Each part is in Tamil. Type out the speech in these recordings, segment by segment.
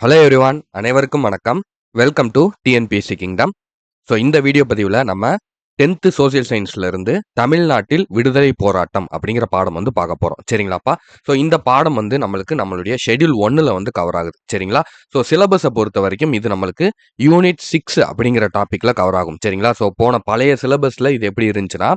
ஹலோ எவ்ரிவான் அனைவருக்கும் வணக்கம். Welcome to TNPSC kingdom so இந்த வீடியோ பதிவில் நம்ம டென்த்து சோசியல் சயின்ஸ்லேருந்து தமிழ்நாட்டில் விடுதலை போராட்டம் அப்படிங்கிற பாடம் வந்து பார்க்க போகிறோம் சரிங்களாப்பா? ஸோ இந்த பாடம் வந்து நம்மளுக்கு நம்மளுடைய ஷெட்யூல் ஒன்னில் வந்து கவர் ஆகுது. சரிங்களா? ஸோ சிலபஸை பொறுத்த வரைக்கும் இது நம்மளுக்கு யூனிட் சிக்ஸ் அப்படிங்கிற டாப்பிக்கில் கவர் ஆகும். சரிங்களா? ஸோ போன பழைய சிலபஸில் இது எப்படி இருந்துச்சுன்னா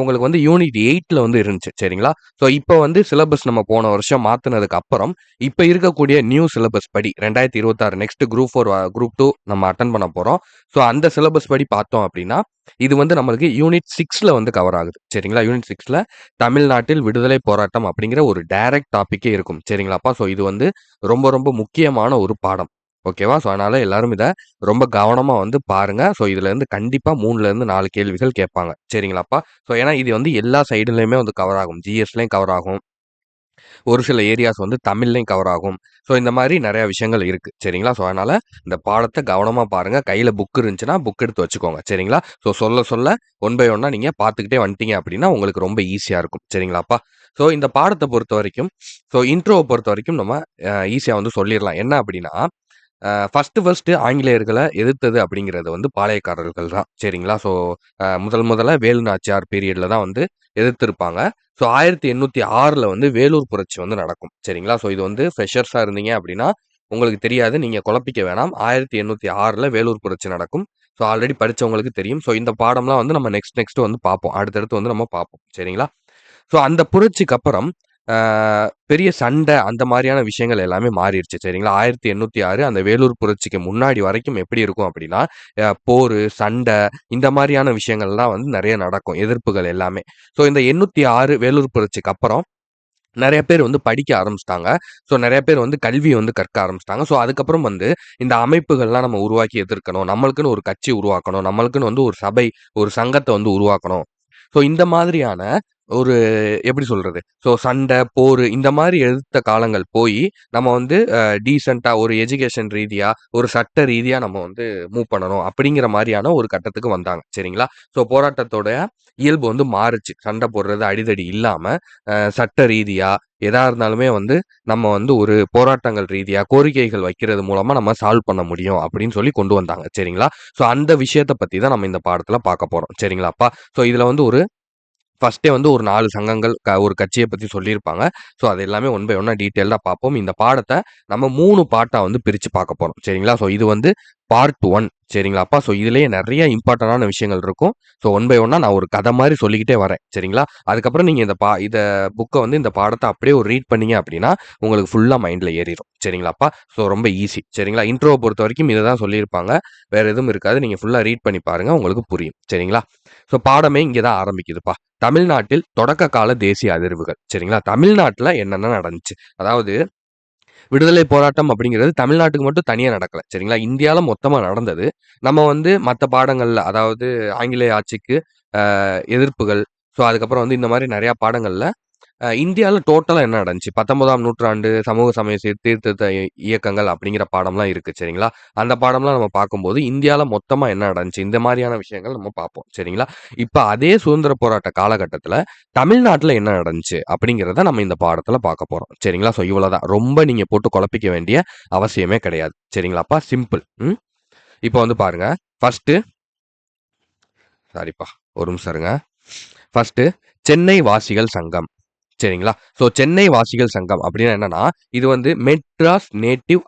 உங்களுக்கு வந்து யூனிட் எயிட்டில் வந்து இருந்துச்சு சரிங்களா? ஸோ இப்போ வந்து சிலபஸ் நம்ம போன வருஷம் மாற்றினதுக்கு அப்புறம் இப்போ இருக்கக்கூடிய நியூ சிலபஸ் படி ரெண்டாயிரத்தி இருபத்தாறு next group four group two நம்ம அட்டன் பண்ண போகிறோம் ஸோ அந்த சிலபஸ் படி பார்த்தோம் அப்படின்னா இது வந்து நம்மளுக்கு யூனிட் சிக்ஸில் வந்து கவர் ஆகுது சரிங்களா? யூனிட் சிக்ஸில் தமிழ்நாட்டில் விடுதலை போராட்டம் அப்படிங்கிற ஒரு டைரக்ட் டாப்பிக்கே இருக்கும் சரிங்களாப்பா ஸோ இது வந்து ரொம்ப ரொம்ப முக்கியமான ஒரு பாடம். ஓகேவா? ஸோ அதனால எல்லாரும் இதை ரொம்ப கவனமாக வந்து பாருங்க. ஸோ இதுல இருந்து கண்டிப்பாக மூணுல இருந்து நாலு கேள்விகள் கேட்பாங்க. சரிங்களாப்பா ஸோ ஏன்னா இது வந்து எல்லா சைடுலையுமே வந்து கவர் ஆகும். ஜிஎஸ்லையும் கவர் ஆகும். ஒரு சில ஏரியாஸ் வந்து தமிழ்லையும் கவர் ஆகும். ஸோ இந்த மாதிரி நிறைய விஷயங்கள் இருக்கு. சரிங்களா? ஸோ அதனால இந்த பாடத்தை கவனமாக பாருங்க. கையில புக் இருந்துச்சுன்னா புக் எடுத்து வச்சுக்கோங்க. சரிங்களா? ஸோ சொல்ல சொல்ல ஒன் பை ஒன்னா நீங்க பார்த்துக்கிட்டே வந்துட்டீங்க அப்படின்னா உங்களுக்கு ரொம்ப ஈஸியா இருக்கும். சரிங்களாப்பா ஸோ இந்த பாடத்தை பொறுத்த வரைக்கும் ஸோ இன்ட்ரோவை பொறுத்த வரைக்கும் நம்ம ஈஸியாக வந்து சொல்லிடலாம். என்ன அப்படின்னா ஃபஸ்ட்டு ஃபஸ்ட்டு ஆங்கிலேயர்களை எதிர்த்தது அப்படிங்கிறது வந்து பாளையக்காரர்கள் தான். சரிங்களா? ஸோ முதல் முதல்ல வேலு நாச்சியார் பீரியடில் தான் வந்து எதிர்த்திருப்பாங்க. ஸோ ஆயிரத்தி எண்ணூற்றி ஆறில் வந்து வேலூர் புரட்சி வந்து நடக்கும். சரிங்களா? ஸோ இது வந்து ஃப்ரெஷர்ஸாக இருந்தீங்க அப்படின்னா உங்களுக்கு தெரியாது. நீங்கள் குழப்பிக்க வேணாம். ஆயிரத்தி எண்ணூற்றி ஆறில் வேலூர் புரட்சி நடக்கும். ஸோ ஆல்ரெடி படித்தவங்களுக்கு தெரியும். ஸோ இந்த பாடம்லாம் வந்து நம்ம நெக்ஸ்ட் நெக்ஸ்ட் வந்து பார்ப்போம். அடுத்தடுத்து வந்து நம்ம பார்ப்போம். சரிங்களா? ஸோ அந்த புரட்சிக்கு அப்புறம் பெரிய சண்டை அந்த மாதிரியான விஷயங்கள் எல்லாமே மாறிடுச்சு. சரிங்களா? ஆயிரத்தி எண்ணூற்றி ஆறு அந்த வேலூர் புரட்சிக்கு முன்னாடி வரைக்கும் எப்படி இருக்கும் அப்படின்னா போர் சண்டை இந்த மாதிரியான விஷயங்கள்லாம் வந்து நிறைய நடக்கும் எதிர்ப்புகள் எல்லாமே. ஸோ இந்த எண்ணூற்றி ஆறு வேலூர் புரட்சிக்கு அப்புறம் நிறைய பேர் வந்து படிக்க ஆரம்பிச்சிட்டாங்க. ஸோ நிறைய பேர் வந்து கல்வி வந்து கற்க ஆரம்பிச்சிட்டாங்க. ஸோ அதுக்கப்புறம் வந்து இந்த அமைப்புகள்லாம் நம்ம உருவாக்கி எதிர்க்கணும் நம்மளுக்குன்னு ஒரு கட்சி உருவாக்கணும் நம்மளுக்குன்னு வந்து ஒரு சபை ஒரு சங்கத்தை வந்து உருவாக்கணும். ஸோ இந்த மாதிரியான ஒரு எப்படி சொல்கிறது ஸோ சண்டை போர் இந்த மாதிரி எழுத்த காலங்கள் போய் நம்ம வந்து டீசெண்டாக ஒரு எஜுகேஷன் ரீதியாக ஒரு சட்ட ரீதியாக நம்ம வந்து மூவ் பண்ணணும் அப்படிங்கிற மாதிரியான ஒரு கட்டத்துக்கு வந்தாங்க. சரிங்களா? ஸோ போராட்டத்தோட இயல்பு வந்து மாறுச்சு. சண்டை போடுறது அடிதடி இல்லாமல் சட்ட ரீதியாக எதா இருந்தாலுமே வந்து நம்ம வந்து ஒரு போராட்டங்கள் ரீதியாக கோரிக்கைகள் வைக்கிறது மூலமாக நம்ம சால்வ் பண்ண முடியும் அப்படின்னு சொல்லி கொண்டு வந்தாங்க. சரிங்களா? ஸோ அந்த விஷயத்தை பற்றி தான் நம்ம இந்த பாடத்தில் பார்க்க போகிறோம் சரிங்களாப்பா ஸோ இதில் வந்து ஒரு ஃபஸ்ட்டே வந்து ஒரு நாலு சங்கங்கள் க ஒரு கட்சியை பற்றி சொல்லியிருப்பாங்க. ஸோ அது எல்லாமே ஒன் பை ஒன்னாக டீட்டெயிலாக பார்ப்போம். இந்த பாடத்தை நம்ம மூணு பாட்டாக வந்து பிரித்து பார்க்க போகிறோம் சரிங்களா? ஸோ இது வந்து பார்ட் ஒன் சரிங்களாப்பா ஸோ இதுலேயே நிறைய இம்பார்ட்டண்டான விஷயங்கள் இருக்கும். ஸோ ஒன் பை ஒன்னா நான் ஒரு கதை மாதிரி சொல்லிக்கிட்டே வரேன். சரிங்களா? அதுக்கப்புறம் நீங்கள் இந்த பா இதை புக்கை வந்து இந்த பாடத்தை அப்படியே ஒரு ரீட் பண்ணீங்க அப்படின்னா உங்களுக்கு ஃபுல்லாக மைண்டில் ஏறிடும் சரிங்களாப்பா ஸோ ரொம்ப ஈஸி சரிங்களா? இன்ட்ரோவை பொறுத்த வரைக்கும் இதை தான் சொல்லியிருப்பாங்க. வேறு எதுவும் இருக்காது. நீங்கள் ஃபுல்லாக ரீட் பண்ணி பாருங்கள் உங்களுக்கு புரியும். சரிங்களா? ஸோ பாடமே இங்கே தான் ஆரம்பிக்குதுப்பா. தமிழ்நாட்டில் தொடக்க கால தேசிய அதிர்வுகள். சரிங்களா? தமிழ்நாட்டில் என்னென்ன நடந்துச்சு? அதாவது விடுதலை போராட்டம் அப்படிங்கிறது தமிழ்நாட்டுக்கு மட்டும் தனியாக நடக்கல. சரிங்களா? இந்தியாவில் மொத்தமாக நடந்தது. நம்ம வந்து மற்ற பாடங்களில் அதாவது ஆங்கிலேய ஆட்சிக்கு எதிர்ப்புகள் ஸோ அதுக்கப்புறம் வந்து இந்த மாதிரி நிறையா பாடங்களில் இந்தியாவில் டோட்டலாக என்ன நடந்துச்சு? பத்தொன்பதாம் நூற்றாண்டு சமூக சமய சீர்திருத்த இயக்கங்கள் அப்படிங்கிற பாடம்லாம் இருக்குது சரிங்களா? அந்த பாடம்லாம் நம்ம பார்க்கும்போது இந்தியாவில் மொத்தமாக என்ன நடந்துச்சு? இந்த மாதிரியான விஷயங்கள் நம்ம பார்ப்போம் சரிங்களா? இப்போ அதே சுதந்திர போராட்ட காலகட்டத்தில் தமிழ்நாட்டில் என்ன நடந்துச்சு? அப்படிங்கிறத நம்ம இந்த பாடத்தில் பார்க்க போகிறோம் சரிங்களா? ஸோ இவ்வளோதான் ரொம்ப நீங்கள் போட்டு குழப்பிக்க வேண்டிய அவசியமே கிடையாது சரிங்களாப்பா சிம்பிள் ம்? இப்போ வந்து பாருங்க. ஃபஸ்ட்டு சாரிப்பா ஒரு நிமிஷம் இருங்க. ஃபஸ்ட்டு சென்னை வாசிகள் சங்கம். சரிங்களா? ஸோ சென்னை வாசிகள் சங்கம் அப்படின்னா என்னன்னா இது வந்து மெட்ராஸ் நேட்டிவ்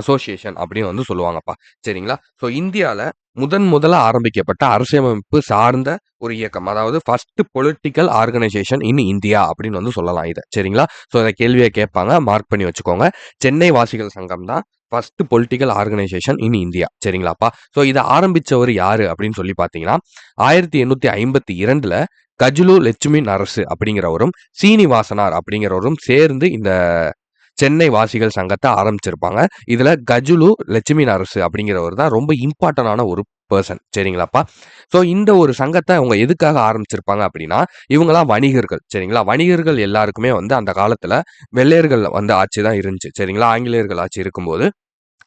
அசோசியேஷன் அப்படின்னு வந்து சொல்லுவாங்கப்பா. சரிங்களா? ஸோ இந்தியாவில் முதன் முதல்ல ஆரம்பிக்கப்பட்ட அரசியலமைப்பு சார்ந்த ஒரு இயக்கம் அதாவது first political organisation in India அப்படின்னு வந்து சொல்லலாம் இதை. சரிங்களா? ஸோ இந்த கேள்வியை கேட்பாங்க மார்க் பண்ணி வச்சுக்கோங்க. சென்னை வாசிகள் சங்கம் தான் first political organisation in India சரிங்களாப்பா? So இதை ஆரம்பிச்சவர் யாரு அப்படின்னு சொல்லி பார்த்தீங்கன்னா ஆயிரத்தி எண்ணூத்தி ஐம்பத்தி இரண்டுல கஜுலு லட்சுமி நரசு அப்படிங்கிறவரும் சீனிவாசனார் அப்படிங்கிறவரும் சேர்ந்து இந்த சென்னை வாசிகள் சங்கத்தை ஆரம்பிச்சிருப்பாங்க. இதுல கஜுலு லட்சுமி நரசு அப்படிங்கிறவர் தான் ரொம்ப இம்பார்ட்டன்டான ஒரு பர்சன் சரிங்களாப்பா? ஸோ இந்த ஒரு சங்கத்தை அவங்க எதுக்காக ஆரம்பிச்சிருப்பாங்க அப்படின்னா இவங்களாம் வணிகர்கள். சரிங்களா? வணிகர்கள் எல்லாருக்குமே வந்து அந்த காலத்துல வெள்ளையர்கள் வந்து ஆட்சி தான் இருந்துச்சு. சரிங்களா? ஆங்கிலேயர்கள் ஆட்சி இருக்கும்போது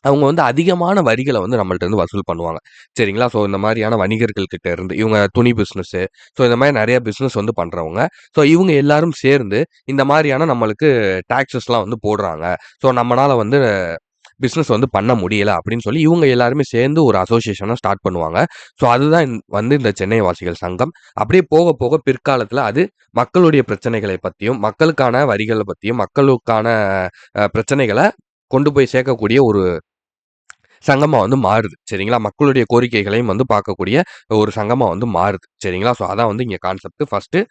அவங்க வந்து அதிகமான வரிகளை வந்து நம்மள்ட்ட இருந்து வசூல் பண்ணுவாங்க சரிங்களா ஸோ இந்த மாதிரியான வணிகர்கள் கிட்ட இருந்து இவங்க துணி பிஸ்னஸ் ஸோ இந்த மாதிரி நிறைய பிஸ்னஸ் வந்து பண்றவங்க ஸோ இவங்க எல்லாரும் சேர்ந்து இந்த மாதிரியான நம்மளுக்கு டாக்ஸஸ்லாம் வந்து போடுறாங்க ஸோ நம்மளால வந்து பிஸ்னஸ் வந்து பண்ண முடியல அப்படின்னு சொல்லி இவங்க எல்லாருமே சேர்ந்து ஒரு அசோசியேஷனை ஸ்டார்ட் பண்ணுவாங்க. ஸோ அதுதான் வந்து இந்த சென்னை வாசிகள் சங்கம். அப்படியே போக போக பிற்காலத்தில் அது மக்களுடைய பிரச்சனைகளை பற்றியும் மக்களுக்கான வரிகளை பற்றியும் மக்களுக்கான பிரச்சனைகளை கொண்டு போய் சேர்க்கக்கூடிய ஒரு சங்கமாக வந்து மாறுது. சரிங்களா? மக்களுடைய கோரிக்கைகளையும் வந்து பார்க்கக்கூடிய ஒரு சங்கமாக வந்து மாறுது. சரிங்களா? ஸோ அதான் வந்து இங்கே கான்செப்ட். ஃபஸ்ட்டு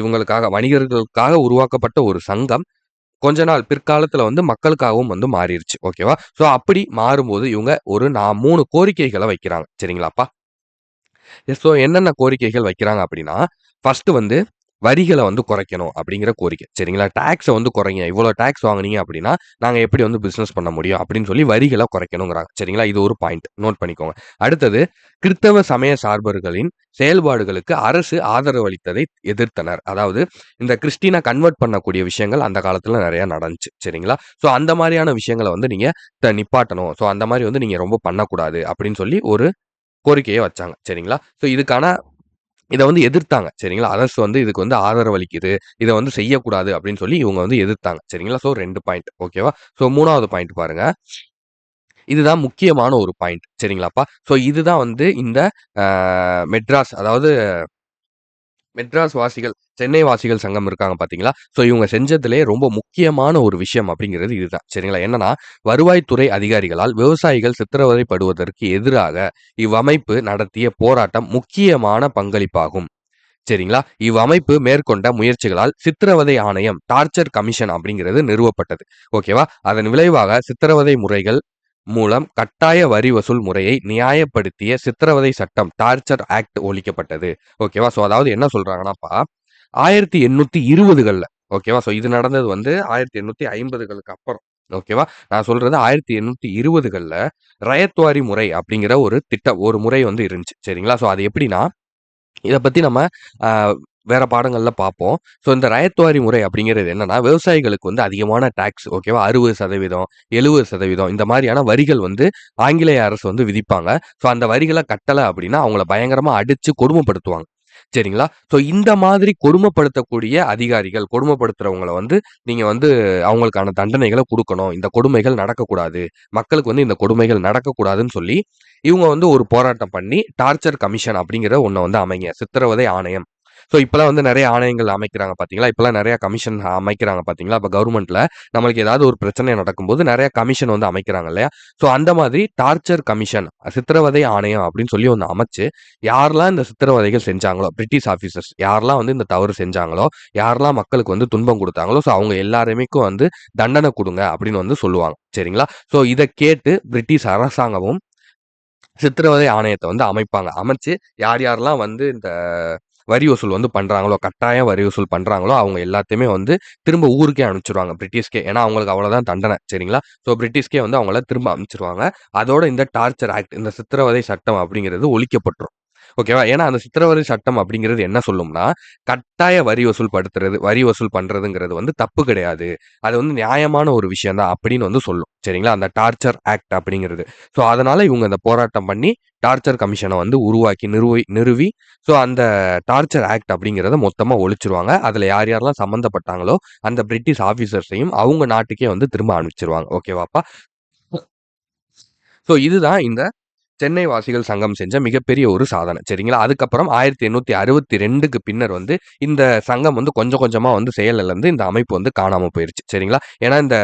இவங்களுக்காக வணிகர்களுக்காக உருவாக்கப்பட்ட ஒரு சங்கம். கொஞ்ச நாள் பிற்காலத்தில் வந்து மக்களுக்காகவும் வந்து மாறிடுச்சு ஓகேவா? ஸோ அப்படி மாறும்போது இவங்க ஒரு நான் மூணு கோரிக்கைகளை வைக்கிறாங்க. சரிங்களாப்பா? ஸோ என்னென்ன கோரிக்கைகள் வைக்கிறாங்க அப்படின்னா, ஃபர்ஸ்ட்டு வந்து வரிகளை வந்து குறைக்கணும் அப்படிங்கிற கோரிக்கை. சரிங்களா? டேக்ஸை வந்து குறைங்க. இவ்வளோ டேக்ஸ் வாங்குனீங்க அப்படின்னா, நாங்கள் எப்படி வந்து பிஸ்னஸ் பண்ண முடியும் அப்படின்னு சொல்லி வரிகளை குறைக்கணுங்கிறாங்க. சரிங்களா? இது ஒரு பாயிண்ட். நோட் பண்ணிக்கோங்க. அடுத்தது கிறிஸ்தவ சமய சார்பர்களின் செயல்பாடுகளுக்கு அரசு ஆதரவு அளித்ததை எதிர்த்தனர். அதாவது இந்த கிறிஸ்டியன கன்வெர்ட் பண்ணக்கூடிய விஷயங்கள் அந்த காலத்தில் நிறையா நடந்துச்சு. சரிங்களா? ஸோ அந்த மாதிரியான விஷயங்களை வந்து நீங்கள் த நிப்பாட்டணும். ஸோ அந்த மாதிரி வந்து நீங்கள் ரொம்ப பண்ணக்கூடாது அப்படின்னு சொல்லி ஒரு கோரிக்கையை வச்சாங்க. சரிங்களா? ஸோ இதுக்கான இதை வந்து எதிர்த்தாங்க. சரிங்களா? அரசு வந்து இதுக்கு வந்து ஆதரவு அளிக்குது. இதை வந்து செய்யக்கூடாது அப்படின்னு சொல்லி இவங்க வந்து எதிர்த்தாங்க. சரிங்களா? ஸோ ரெண்டு பாயிண்ட். ஓகேவா? ஸோ மூணாவது பாயிண்ட் பாருங்க. இதுதான் முக்கியமான ஒரு பாயிண்ட். சரிங்களாப்பா? ஸோ இதுதான் வந்து இந்த மெட்ராஸ் அதாவது மெட்ராஸ் வாசிகள், சென்னை வாசிகள் சங்கம் இருக்காங்க பார்த்தீங்களா? ஸோ இவங்க செஞ்சதுலே ரொம்ப முக்கியமான ஒரு விஷயம் அப்படிங்கிறது இதுதான். சரிங்களா? என்னன்னா, வருவாய்த்துறை அதிகாரிகளால் விவசாயிகள் சித்திரவதைப்படுவதற்கு எதிராக இவ்வமைப்பு நடத்திய போராட்டம் முக்கியமான பங்களிப்பாகும். சரிங்களா? இவ்வமைப்பு மேற்கொண்ட முயற்சிகளால் சித்திரவதை ஆணையம், டார்ச்சர் கமிஷன் அப்படிங்கிறது நிறுவப்பட்டது. ஓகேவா? அதன் விளைவாக சித்திரவதை முறைகள் மூலம் கட்டாய வரி வசூல் முறையை நியாயப்படுத்திய சித்திரவதை சட்டம் டார்ச்சர் ஆக்ட் ஒழிக்கப்பட்டது. ஓகேவா? ஸோ அதாவது என்ன சொல்றாங்கன்னாப்பா, 1820கள்ல ஓகேவா? ஸோ இது நடந்தது வந்து 1850களுக்கு அப்புறம். ஓகேவா? நான் சொல்றது 1820கள்ல ரயத்வாரி முறை அப்படிங்கிற ஒரு திட்டம் ஒரு முறை வந்து இருந்துச்சு. சரிங்களா? ஸோ அது எப்படின்னா, இதை பத்தி நம்ம வேற பாடங்கள்ல பார்ப்போம். ஸோ இந்த ரயத்துவாரி முறை அப்படிங்கிறது என்னன்னா, விவசாயிகளுக்கு வந்து அதிகமான டாக்ஸ் ஓகேவா? 60% 70% இந்த மாதிரியான வரிகள் வந்து ஆங்கிலேய அரசு வந்து விதிப்பாங்க. ஸோ அந்த வரிகளை கட்டலை அப்படின்னா, அவங்கள பயங்கரமா அடிச்சு கொடுமைப்படுத்துவாங்க. சரிங்களா? ஸோ இந்த மாதிரி கொடுமைப்படுத்தக்கூடிய அதிகாரிகள், கொடுமைப்படுத்துறவங்கள வந்து நீங்கள் வந்து அவங்களுக்கான தண்டனைகளை கொடுக்கணும் இந்த கொடுமைகள் நடக்கக்கூடாது. மக்களுக்கு வந்து இந்த கொடுமைகள் நடக்கக்கூடாதுன்னு சொல்லி, இவங்க வந்து ஒரு போராட்டம் பண்ணி டார்ச்சர் கமிஷன் அப்படிங்கிற ஒன்றை வந்து அமைங்க. சித்திரவதை ஆணையம். ஸோ இப்போலாம் வந்து நிறைய ஆணையங்கள் அமைக்கிறாங்க பார்த்தீங்களா? இப்போலாம் நிறைய கமிஷன் அமைக்கிறாங்க பார்த்தீங்களா? இப்போ கவர்மெண்ட்ல நம்மளுக்கு ஏதாவது ஒரு பிரச்சனை நடக்கும்போது நிறைய கமிஷன் வந்து அமைக்கிறாங்க இல்லையா? ஸோ அந்த மாதிரி டார்ச்சர் கமிஷன், சித்திரவதை ஆணையம் அப்படின்னு சொல்லி ஒன்று அமைச்சு, யாரெல்லாம் இந்த சித்திரவதைகள் செஞ்சாங்களோ, பிரிட்டிஷ் ஆஃபீஸர்ஸ் யாரெல்லாம் வந்து இந்த தவறு செஞ்சாங்களோ, யாரெல்லாம் மக்களுக்கு வந்து துன்பம் கொடுத்தாங்களோ ஸோ அவங்க எல்லாருமேக்கும் வந்து தண்டனை கொடுங்க அப்படின்னு வந்து சொல்லுவாங்க. சரிங்களா? ஸோ இதை கேட்டு பிரிட்டிஷ் அரசாங்கமும் சித்திரவதை ஆணையத்தை வந்து அமைப்பாங்க. அமைச்சு யார் யாரெல்லாம் வந்து இந்த வரி வசூல் வந்து பண்ணுறாங்களோ கட்டாயம் வரி வசூல் பண்ணுறாங்களோ அவங்க எல்லாத்தையுமே வந்து திரும்ப ஊருக்கே அனுப்பிச்சிருவாங்க பிரிட்டிஷ்கே ஏன்னா அவங்களுக்கு அவ்வளோதான் தண்டனை. சரிங்களா? ஸோ பிரிட்டிஷ்கே வந்து அவங்கள திரும்ப அனுப்பிச்சிருவாங்க அதோட இந்த டார்ச்சர் ஆக்ட் இந்த சித்திரவதை சட்டம் அப்படிங்கிறது ஒழிக்கப்பட்டுரும். ஓகேவா? ஏன்னா அந்த சித்திரவதை சட்டம் அப்படிங்கிறது என்ன சொல்லும்னா, கட்டாய வரி வசூல் படுத்துறது வரி வசூல் பண்றதுங்கிறது வந்து தப்பு கிடையாது. அது வந்து நியாயமான ஒரு விஷயம் தான் அப்படின்னு வந்து சொல்லும். சரிங்களா? அந்த டார்ச்சர் ஆக்ட் அப்படிங்கிறது. ஸோ அதனால இவங்க இந்த போராட்டம் பண்ணி டார்ச்சர் கமிஷனை வந்து உருவாக்கி நிறுவி நிறுவி ஸோ அந்த டார்ச்சர் ஆக்ட் அப்படிங்கிறத மொத்தமாக ஒழிச்சிருவாங்க அதில் யார் யாரெல்லாம் சம்மந்தப்பட்டாங்களோ, அந்த பிரிட்டிஷ் ஆஃபீஸர்ஸையும் அவங்க நாட்டுக்கே வந்து திரும்ப அனுப்பிச்சிருவாங்க ஓகேவாப்பா? ஸோ இதுதான் இந்த சென்னை வாசிகள் சங்கம் செஞ்ச மிகப்பெரிய ஒரு சாதனை. சரிங்களா? அதுக்கப்புறம் 1862க்கு பின்னர் வந்து இந்த சங்கம் வந்து கொஞ்சம் கொஞ்சமா வந்து செயலிழந்து இந்த அமைப்பு வந்து காணாம போயிருச்சு. சரிங்களா? ஏன்னா இந்த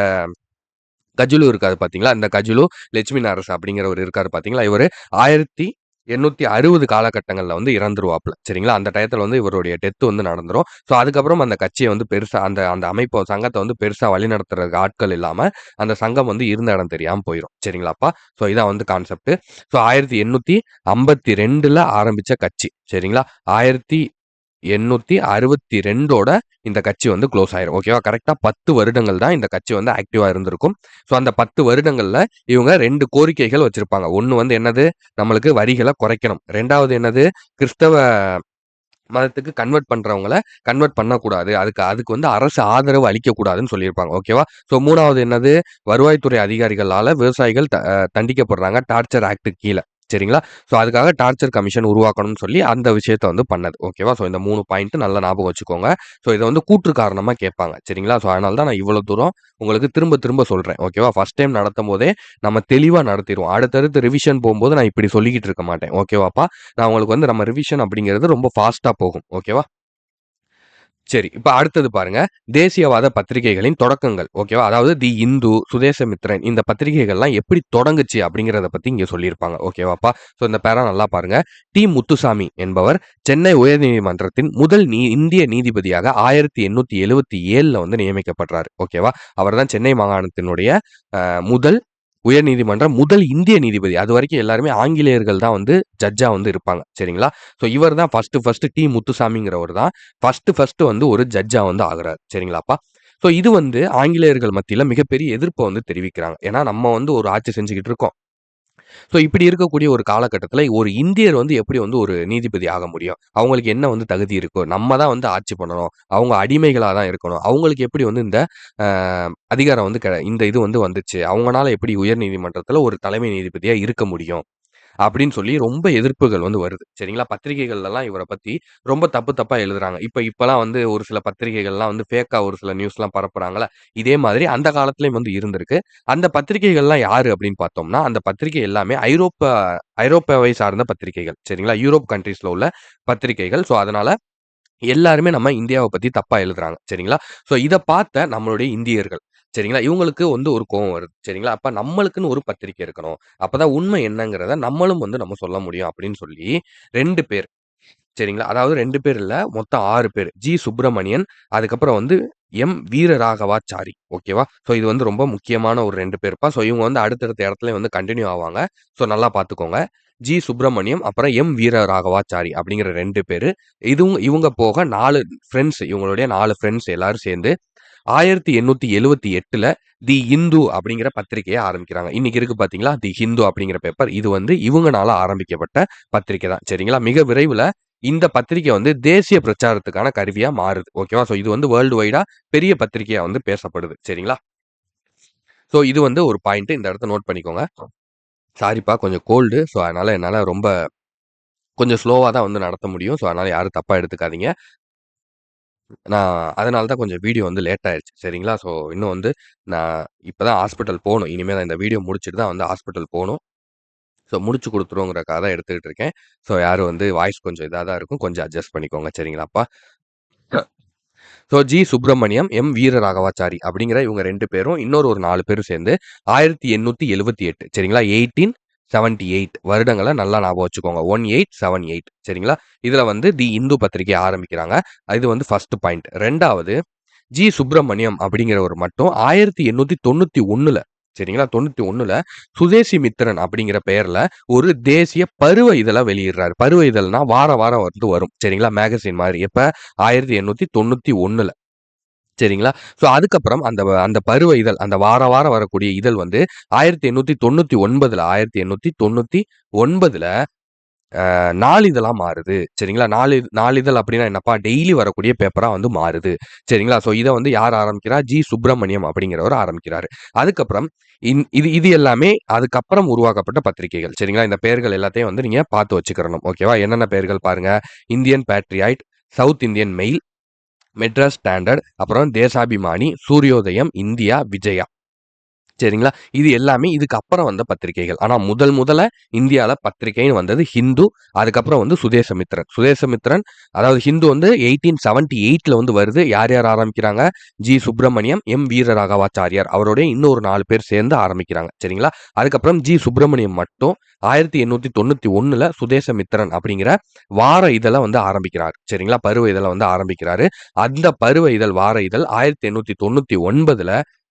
கஜுலு இருக்காரு பார்த்தீங்களா? இந்த கஜுலு லட்சுமி நாரஸ் அப்படிங்கிற ஒரு இருக்காரு பார்த்தீங்களா? இவர் ஆயிரத்தி எண்ணூற்றி அறுபது காலகட்டங்களில் வந்து இறந்துருவாப்ல. சரிங்களா? அந்த டயத்தில் வந்து இவருடைய டெத்து வந்து நடந்துரும். ஸோ அதுக்கப்புறம் அந்த கட்சியை வந்து பெருசாக அந்த அந்த அமைப்பு சங்கத்தை வந்து பெருசா வழிநடத்துறதுக்கு ஆட்கள் இல்லாமல் அந்த சங்கம் வந்து இருந்த இடம் தெரியாமல் போயிடும் சரிங்களாப்பா? ஸோ இதான் வந்து கான்செப்ட். ஸோ 1852ல ஆரம்பிச்ச கட்சி. சரிங்களா? ஆயிரத்தி 1862ஓட இந்த கட்சி வந்து க்ளோஸ் ஆயிரும். ஓகேவா? கரெக்டா பத்து வருடங்கள் தான் இந்த கட்சி வந்து ஆக்டிவா இருந்திருக்கும். ஸோ அந்த 10 வருடங்கள்ல இவங்க ரெண்டு கோரிக்கைகள் வச்சிருப்பாங்க. ஒண்ணு வந்து என்னது? நம்மளுக்கு வரிகளை குறைக்கணும். ரெண்டாவது என்னது? கிறிஸ்தவ மதத்துக்கு கன்வெர்ட் பண்றவங்கள கன்வெர்ட் பண்ணக்கூடாது. அதுக்கு அதுக்கு வந்து அரசு ஆதரவு அளிக்கக்கூடாதுன்னு சொல்லியிருப்பாங்க. ஓகேவா? ஸோ மூணாவது என்னது? வருவாய்த்துறை அதிகாரிகளால் விவசாயிகள் த தண்டிக்கப்படுறாங்க டார்ச்சர் ஆக்ட் கீழே சரிங்களா? ஸோ அதுக்காக டார்ச்சர் கமிஷன் உருவாக்கணும்னு சொல்லி அந்த விஷயத்த வந்து பண்ணது. ஓகேவா? ஸோ இந்த மூணு பாயிண்ட் நல்லா ஞாபகம் வச்சுக்கோங்க. ஸோ இதை வந்து கூற்று காரணமாக கேட்பாங்க. சரிங்களா? ஸோ அதனால தான் நான் இவ்வளோ தூரம் உங்களுக்கு திரும்ப திரும்ப சொல்கிறேன் ஓகேவா? ஃபர்ஸ்ட் டைம் நடத்தும் போதே நம்ம தெளிவாக நடத்திடுவோம் அடுத்தடுத்து ரிவிஷன் போகும்போது நான் இப்படி சொல்லிக்கிட்டு இருக்க மாட்டேன். ஓகேவாப்பா? நான் உங்களுக்கு வந்து நம்ம ரிவிஷன் அப்படிங்கிறது ரொம்ப ஃபாஸ்ட்டாக போகும். ஓகேவா? சரி. இப்போ அடுத்தது பாருங்க. தேசியவாத பத்திரிகைகளின் தொடக்கங்கள். ஓகேவா? அதாவது தி இந்து, சுதேசமித்ரன் இந்த பத்திரிகைகள்லாம் எப்படி தொடங்குச்சு அப்படிங்கிறத பத்தி இங்க சொல்லியிருப்பாங்க. ஓகேவாப்பா? ஸோ இந்த பேரா நல்லா பாருங்க. டி. முத்துசாமி என்பவர் சென்னை உயர்நீதிமன்றத்தின் முதல் நீ இந்திய நீதிபதியாக 1877ல வந்து நியமிக்கப்படுறாரு. ஓகேவா? அவர் தான் சென்னை மாகாணத்தினுடைய முதல் உயர்நீதிமன்ற முதல் இந்திய நீதிபதி. அது வரைக்கும் எல்லாருமே ஆங்கிலேயர்கள் தான் வந்து ஜட்ஜா வந்து இருப்பாங்க. சரிங்களா? ஸோ இவர் தான் ஃபர்ஸ்ட்டு ஃபர்ஸ்ட் டி. முத்துசாமிங்கிறவர் தான் ஃபர்ஸ்ட்டு ஃபர்ஸ்ட் வந்து ஒரு ஜட்ஜா வந்து ஆகுறாரு. சரிங்களாப்பா? ஸோ இது வந்து ஆங்கிலேயர்கள் மத்தியில் மிகப்பெரிய எதிர்ப்பை வந்து தெரிவிக்கிறாங்க. ஏன்னா நம்ம வந்து ஒரு ஆட்சி செஞ்சுக்கிட்டு இருக்கோம். ஸோ இப்படி இருக்கக்கூடிய ஒரு காலகட்டத்தில் ஒரு இந்தியர் வந்து எப்படி வந்து ஒரு நீதிபதி ஆக முடியும்? அவங்களுக்கு என்ன வந்து தகுதி இருக்கோ நம்ம தான் வந்து ஆட்சி பண்ணணும். அவங்க அடிமைகளா தான் இருக்கணும். அவங்களுக்கு எப்படி வந்து இந்த அதிகாரம் வந்து க இந்த இது வந்து வந்துச்சு? அவங்களால எப்படி உயர் நீதிமன்றத்தில் ஒரு தலைமை நீதிபதியா இருக்க முடியும்? அப்படின்னு சொல்லி ரொம்ப எதிர்ப்புகள் வந்து வருது. சரிங்களா? பத்திரிகைகள்லாம் இவரை பத்தி ரொம்ப தப்பு தப்பா எழுதுறாங்க. இப்ப இப்பெல்லாம் வந்து ஒரு சில பத்திரிகைகள்லாம் வந்து ஃபேக்கா ஒரு சில நியூஸ்லாம் பரப்புறாங்களா இதே மாதிரி அந்த காலத்துலயும் வந்து இருந்திருக்கு. அந்த பத்திரிகைகள்லாம் யாரு அப்படின்னு பார்த்தோம்னா, அந்த பத்திரிகை எல்லாமே ஐரோப்பா ஐரோப்பாவை சார்ந்த பத்திரிகைகள். சரிங்களா? யூரோப் கண்ட்ரீஸ்ல உள்ள பத்திரிகைகள். ஸோ அதனால எல்லாருமே நம்ம இந்தியாவை பத்தி தப்பா எழுதுறாங்க. சரிங்களா? ஸோ இதை பார்த்த நம்மளுடைய இந்தியர்கள். சரிங்களா? இவங்களுக்கு வந்து ஒரு கோவம் வருது. சரிங்களா? அப்போ நம்மளுக்குன்னு ஒரு பத்திரிக்கை இருக்கணும். அப்போதான் உண்மை என்னங்கிறத நம்மளும் வந்து நம்ம சொல்ல முடியும் அப்படின்னு சொல்லி ரெண்டு பேர். சரிங்களா? அதாவது ரெண்டு பேர் இல்லை மொத்தம் ஆறு பேர். ஜி. சுப்பிரமணியன், அதுக்கப்புறம் வந்து எம். வீரராகவாச்சாரி. ஓகேவா? ஸோ இது வந்து ரொம்ப முக்கியமான ஒரு ரெண்டு பேர்ப்பா. ஸோ இவங்க வந்து அடுத்தடுத்த இடத்துல வந்து கண்டினியூ ஆவாங்க. ஸோ நல்லா பார்த்துக்கோங்க. ஜி. சுப்பிரமணியம், அப்புறம் எம். வீரராகவாச்சாரி அப்படிங்கிற ரெண்டு பேர் இதுவும் இவங்க போக நாலு ஃப்ரெண்ட்ஸ் இவங்களுடைய நாலு ஃப்ரெண்ட்ஸ் எல்லாரும் சேர்ந்து 1878ல தி இந்து அப்படிங்கிற பத்திரிகையை ஆரம்பிக்கிறாங்க. இன்னைக்கு இருக்கு பார்த்தீங்களா? தி ஹிந்து அப்படிங்கிற பேப்பர். இது வந்து இவங்கனால ஆரம்பிக்கப்பட்ட பத்திரிக்கை தான். சரிங்களா? மிக விரைவில் இந்த பத்திரிக்கை வந்து தேசிய பிரச்சாரத்துக்கான கருவியா மாறுது. ஓகேவா? ஸோ இது வந்து வேர்ல்டு வைடா பெரிய பத்திரிகையா வந்து பேசப்படுது. சரிங்களா? ஸோ இது வந்து ஒரு பாயிண்ட். இந்த இடத்த நோட் பண்ணிக்கோங்க. சாரிப்பா கொஞ்சம் கோல்டு. ஸோ அதனால என்னால் ரொம்ப கொஞ்சம் ஸ்லோவாக தான் வந்து நடத்த முடியும். ஸோ அதனால் யாரும் தப்பாக எடுத்துக்காதீங்க. நான் அதனால தான் கொஞ்சம் வீடியோ வந்து லேட் ஆயிடுச்சு சரிங்களா? ஸோ இன்னும் வந்து நான் இப்போ தான் ஹாஸ்பிட்டல் போகணும் இனிமேல் தான் இந்த வீடியோ முடிச்சுட்டு தான் வந்து ஹாஸ்பிட்டல் போகணும் ஸோ முடிச்சு கொடுத்துருவோங்கிறக்காக தான் எடுத்துக்கிட்டு இருக்கேன். ஸோ யாரும் வந்து வாய்ஸ் கொஞ்சம் இதாக தான் இருக்கும். கொஞ்சம் அட்ஜஸ்ட் பண்ணிக்கோங்க. சரிங்களாப்பா? So G. Subramaniam, M. Veeraraghavachari அப்படிங்கிற இவங்க ரெண்டு பேரும் இன்னொரு ஒரு நாலு பேரும் சேர்ந்து 1878 சரிங்களா? செவன்ட்டி எயிட் வருடங்களை நல்லா ஞாபகம் வச்சுக்கோங்க. 1878 சரிங்களா? இதில் வந்து தி இந்து பத்திரிகை ஆரம்பிக்கிறாங்க. இது வந்து ஃபர்ஸ்ட் பாயிண்ட். ரெண்டாவது ஜி. சுப்பிரமணியம் அப்படிங்கிறவர் மட்டும் 1891ல சரிங்களா? 91ல சுதேசி மித்திரன் அப்படிங்கிற பெயரில் ஒரு தேசிய பருவ இதழை வெளியிடுறாரு. பருவ இதழ்னா வார வாரம் வந்து வரும். சரிங்களா? மேகசின் மாரி. எப்ப? 1891ல. சரிங்களா? ஸோ அதுக்கப்புறம் அந்த அந்த பருவ இதழ், அந்த வார வாரம் வரக்கூடிய இதழ் வந்து ஆயிரத்தி எண்ணூற்றி தொண்ணூற்றி ஒன்பதில் ஆயிரத்தி எண்ணூற்றி தொண்ணூற்றி ஒன்பதில் நாளிதழாக மாறுது. சரிங்களா? நாளி நாளிதழ் அப்படின்னா என்னப்பா? டெய்லி வரக்கூடிய பேப்பராக வந்து மாறுது. சரிங்களா? ஸோ இதை வந்து யார் ஆரம்பிக்கிறா? ஜி. சுப்பிரமணியம் அப்படிங்கிறவர் ஆரம்பிக்கிறாரு. அதுக்கப்புறம் இன் இது இது எல்லாமே அதுக்கப்புறம் உருவாக்கப்பட்ட பத்திரிகைகள். சரிங்களா? இந்த பெயர்கள் எல்லாத்தையும் வந்து நீங்கள் பார்த்து வச்சுக்கிறணும். ஓகேவா? என்னென்ன பெயர்கள் பாருங்க. Indian Patriot South Indian Mail, Madras Standard, அப்புறம் தேசாபிமானி, சூரியோதயம், இந்தியா, விஜயா. சரிங்களா? இது எல்லாமே இதுக்கு அப்புறம் வந்த பத்திரிகைகள். ஆனால் முதல் முதல்ல இந்தியாவில் பத்திரிகைன்னு வந்தது ஹிந்து. அதுக்கப்புறம் வந்து சுதேசமித்ரன் சுதேசமித்ரன் அதாவது ஹிந்து வந்து 1878ல வந்து வருது. யார் யார் ஆரம்பிக்கிறாங்க? ஜி. சுப்பிரமணியம், எம். வீரராகவாச்சாரியார் அவருடைய இன்னொரு நாலு பேர் சேர்ந்து ஆரம்பிக்கிறாங்க. சரிங்களா? அதுக்கப்புறம் ஜி. சுப்பிரமணியம் மட்டும் ஆயிரத்தி எண்ணூற்றி தொண்ணூற்றி ஒன்றில் சுதேசமித்ரன் அப்படிங்கிற வார இதழை வந்து ஆரம்பிக்கிறார். சரிங்களா? பருவ இதழை வந்து ஆரம்பிக்கிறாரு. அந்த பருவ இதழ், வார இதழ்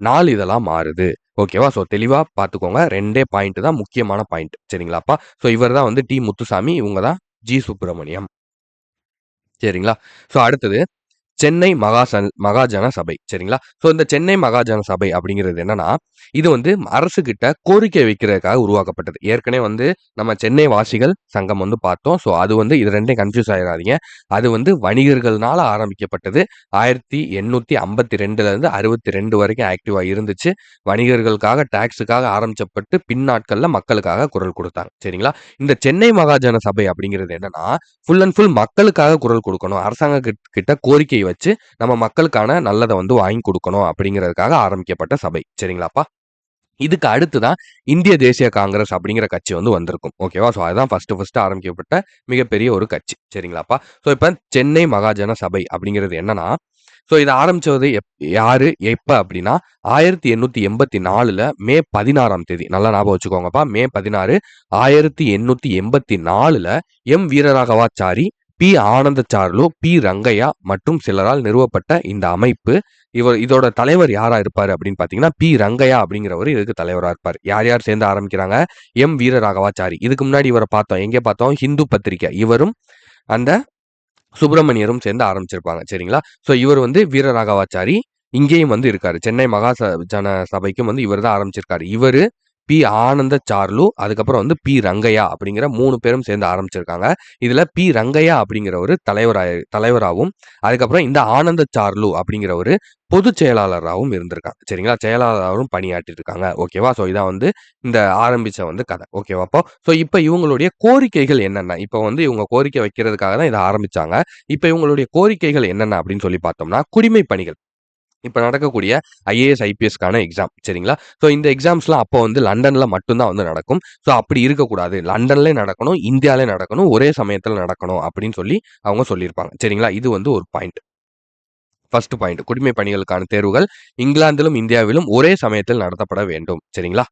நாலு இதெல்லாம் மாறுது. ஓகேவா? ஸோ தெளிவா பார்த்துக்கோங்க. ரெண்டே பாயிண்ட் தான் முக்கியமான பாயிண்ட். சரிங்களாப்பா? ஸோ இவர் தான் வந்து டி. முத்துசாமி. இவங்க தான் ஜி. சுப்பிரமணியம். சரிங்களா? ஸோ அடுத்தது சென்னை மகாசன் மகாஜன சபை. சரிங்களா? ஸோ இந்த சென்னை மகாஜன சபை அப்படிங்கிறது என்னன்னா இது வந்து அரசு கிட்ட கோரிக்கை வைக்கிறதுக்காக உருவாக்கப்பட்டது. ஏற்கனவே வந்து நம்ம சென்னை வாசிகள் சங்கம் வந்து பார்த்தோம். ஸோ அது வந்து இது ரெண்டையும் கன்ஃபியூஸ் ஆயிடாதீங்க அது வந்து வணிகர்கள்னால ஆரம்பிக்கப்பட்டது ஆயிரத்தி எண்ணூத்தி ஐம்பத்தி ரெண்டுல இருந்து அறுபத்தி ரெண்டு வரைக்கும் ஆக்டிவா இருந்துச்சு. வணிகர்களுக்காக டாக்ஸுக்காக ஆரம்பிச்சப்பட்டு பின்னாட்கள்ல மக்களுக்காக குரல் கொடுத்தாங்க. சரிங்களா? இந்த சென்னை மகாஜன சபை அப்படிங்கிறது என்னன்னா ஃபுல் அண்ட் ஃபுல் மக்களுக்காக குரல் கொடுக்கணும். அரசாங்க கிட்ட- கோரிக்கை வச்சு நம்ம மக்களுக்கான நல்லதை வந்து வாங்கி கொடுக்கணும் அப்படிங்கிறதுக்காக ஆரம்பிக்கப்பட்ட சபை. சரிங்களாப்பா? இதுக்கு அடுத்து தான் இந்திய தேசிய காங்கிரஸ் அப்படிங்கிற கட்சி வந்து வந்திருக்கும். ஓகேவா? ஸோ அதுதான் ஃபர்ஸ்ட் ஃபர்ஸ்ட் ஆரம்பிக்கப்பட்ட மிகப்பெரிய ஒரு கட்சி. சரிங்களாப்பா? ஸோ இப்போ சென்னை மகாஜன சபை அப்படிங்கிறது என்னன்னா ஸோ இதை ஆரம்பிச்சது எப் யாரு? எப்போ அப்படின்னா ஆயிரத்தி எண்ணூத்தி எண்பத்தி நாலுல மே பதினாறாம் தேதி. நல்லா ஞாபகம் வச்சுக்கோங்கப்பா. மே பதினாறு ஆயிரத்தி எண்ணூத்தி எண்பத்தி நாலுல M. Veeraraghavachari P Anandacharlu P Rangaiah மற்றும் சிலரால் நிறுவப்பட்ட இந்த அமைப்பு. இவர் இதோட தலைவர் யாரா இருப்பாரு அப்படின்னு பாத்தீங்கன்னா பி ரங்கையா அப்படிங்கிறவர் இதுக்கு தலைவரா இருப்பார். யார் யார் சேர்ந்து ஆரம்பிக்கிறாங்க? எம் வீரராகவாச்சாரி. இதுக்கு முன்னாடி இவரை பார்த்தோம். எங்கே பார்த்தோம்? ஹிந்து பத்திரிக்கை இவரும் அந்த சுப்பிரமணியரும் சேர்ந்து ஆரம்பிச்சிருப்பாங்க. சரிங்களா? ஸோ இவர் வந்து வீரராகவாச்சாரி. இங்கேயும் வந்து இருக்காரு. சென்னை மகா ச- ஜன சபைக்கும் வந்து இவர் தான் ஆரம்பிச்சிருக்காரு. இவரு பி ஆனந்த சார்லு அதுக்கப்புறம் வந்து பி ரங்கையா அப்படிங்கிற மூணு பேரும் சேர்ந்து ஆரம்பிச்சிருக்காங்க. இதுல பி ரங்கையா அப்படிங்கிற ஒரு தலைவராய தலைவராகவும் அதுக்கப்புறம் இந்த ஆனந்த சார்லு அப்படிங்கிற ஒரு பொதுச் செயலாளராகவும் இருந்திருக்காங்க. சரிங்களா? செயலாளராகவும் பணியாற்றிட்டு இருக்காங்க ஓகேவா? ஸோ இதான் வந்து இந்த ஆரம்பிச்ச வந்து கதை. ஓகேவா? அப்போ ஸோ இப்போ இவங்களுடைய கோரிக்கைகள் என்னென்ன? இப்போ வந்து இவங்க கோரிக்கை வைக்கிறதுக்காக தான் இதை ஆரம்பிச்சாங்க. இப்போ இவங்களுடைய கோரிக்கைகள் என்னென்ன அப்படின்னு சொல்லி பார்த்தோம்னா குடிமை பணிகள். இப்போ நடக்கக்கூடிய ஐஏஎஸ் ஐபிஎஸ்க்கான எக்ஸாம் சரிங்களா? ஸோ இந்த எக்ஸாம்ஸ்லாம் அப்போ வந்து லண்டனில் மட்டும்தான் வந்து நடக்கும். ஸோ அப்படி இருக்கக்கூடாது. லண்டன்லேயே நடக்கணும் இந்தியாவிலே நடக்கணும் ஒரே சமயத்தில் நடக்கணும் அப்படின்னு சொல்லி அவங்க சொல்லியிருப்பாங்க. சரிங்களா? இது வந்து ஒரு பாயிண்ட் ஃபர்ஸ்ட் பாயிண்ட் குடிமை பணிகளுக்கான தேர்வுகள் இங்கிலாந்திலும் இந்தியாவிலும் ஒரே சமயத்தில் நடத்தப்பட வேண்டும். சரிங்களா?